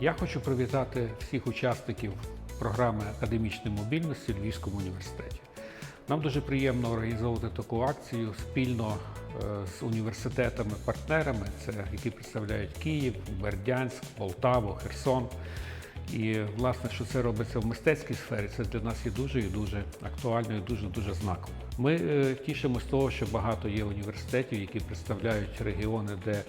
Я хочу привітати всіх учасників програми академічної мобільності в Львівському університеті. Нам дуже приємно організовувати таку акцію спільно е, з університетами-партнерами, це які представляють Київ, Бердянськ, Полтаву, Херсон. І власне, що це робиться в мистецькій сфері, це для нас є дуже і дуже актуально і дуже дуже знаково. Ми е, тішимося з того, що багато є університетів, які представляють регіони, де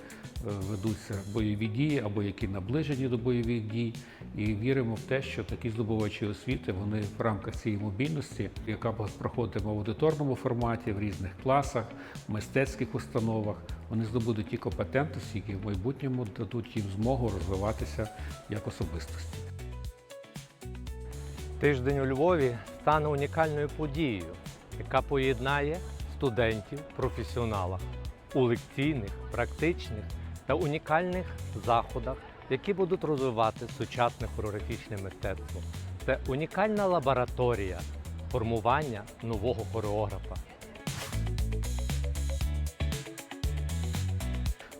ведуться бойові дії або які наближені до бойових дій, і віримо в те, що такі здобувачі освіти вони в рамках цієї мобільності, яка проходить в аудиторному форматі, в різних класах, в мистецьких установах, вони здобудуть ті компетентності, які в майбутньому дадуть їм змогу розвиватися як особистості. Тиждень у Львові стане унікальною подією, яка поєднає студентів, професіоналах у лекційних, практичних та унікальних заходах, які будуть розвивати сучасне хореографічне мистецтво. Це унікальна лабораторія формування нового хореографа.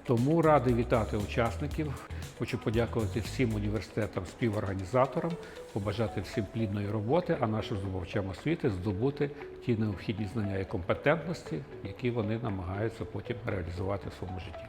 Тому радий вітати учасників. Хочу подякувати всім університетам, співорганізаторам, побажати всім плідної роботи, а нашим здобувачам освіти здобути ті необхідні знання і компетентності, які вони намагаються потім реалізувати в своєму житті.